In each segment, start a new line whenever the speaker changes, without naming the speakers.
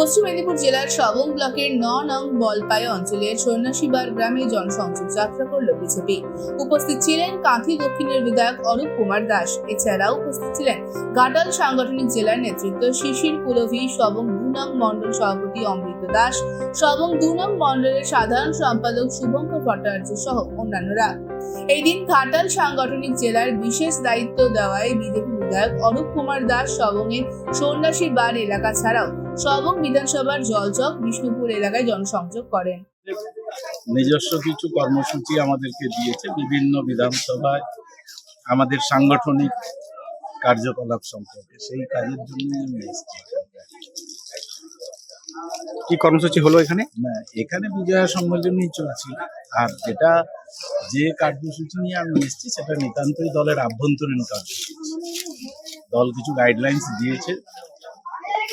পশ্চিম মেদিনীপুর জেলার সবং ব্লকের ন নং বলপাই অঞ্চলের সন্ন্যাসীবার গ্রামে জনসংযোগ যাত্রা করল বিজেপি। উপস্থিত ছিলেন কাঁথি দক্ষিণের বিধায়ক অরূপ কুমার দাস। এছাড়াও উপস্থিত ছিলেন ঘাটাল সাংগঠনিক জেলার নেতৃত্ব শিশির কুলভি সবং দু নং মণ্ডল সভাপতি অমৃত দাস সবং দু নং মণ্ডলের সাধারণ সম্পাদক শুভঙ্কর ভট্টাচার্য সহ অন্যান্যরা। এই দিন ঘাটাল সাংগঠনিক জেলার বিশেষ দায়িত্ব দেওয়ায় বিজেপি বিধায়ক অরূপ কুমার দাস সবংয়ের সন্ন্যাসী বার এলাকা ছাড়াও সবং বিধানসভার জলচক বিষ্ণুপুর এলাকায় জনসংযোগ করেন।
নিজস্ব কিছু কর্মসূচি আমাদেরকে দিয়েছে বিভিন্ন বিধানসভায় আমাদের সাংগঠনিক কার্যকলাপ সম্পর্কে। সেই কাজের জন্য আমি এসেছি।
কি কর্মসূচি হলো এখানে?
না এখানে বিজয়া সম্মেলনই চলছে। আর যেটা যে কার্যসূচি নিয়ে আমি এসেছি সেটা নিতান্তই দলের আভ্যন্তরীণ কার্যসূচি। দল কিছু গাইডলাইন্স দিয়েছে।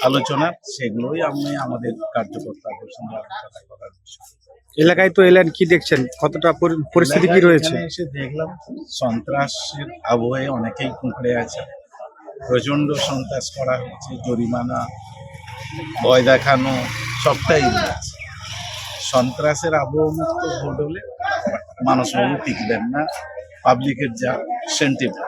আলোচনা সেগুলোই আমি আমাদের কার্যকর্তাদের সঙ্গে আলোচনা করার বিষয়।
এলাকায় তো এলেন কি দেখছেন? কতটা পরি- পরিস্থিতি কি রয়েছে?
এসে দেখলাম সন্ত্রাসের আবহে অনেকেই কুঁকড়ে আছে। প্রচণ্ড সন্ত্রাস করা হচ্ছে জরিমানা ভয় দেখানো সবটাই রয়েছে সন্ত্রাসের আবহমুক্ত ভোট হলে মানুষবাবু টিকবেন না পাবলিকের যা sentiment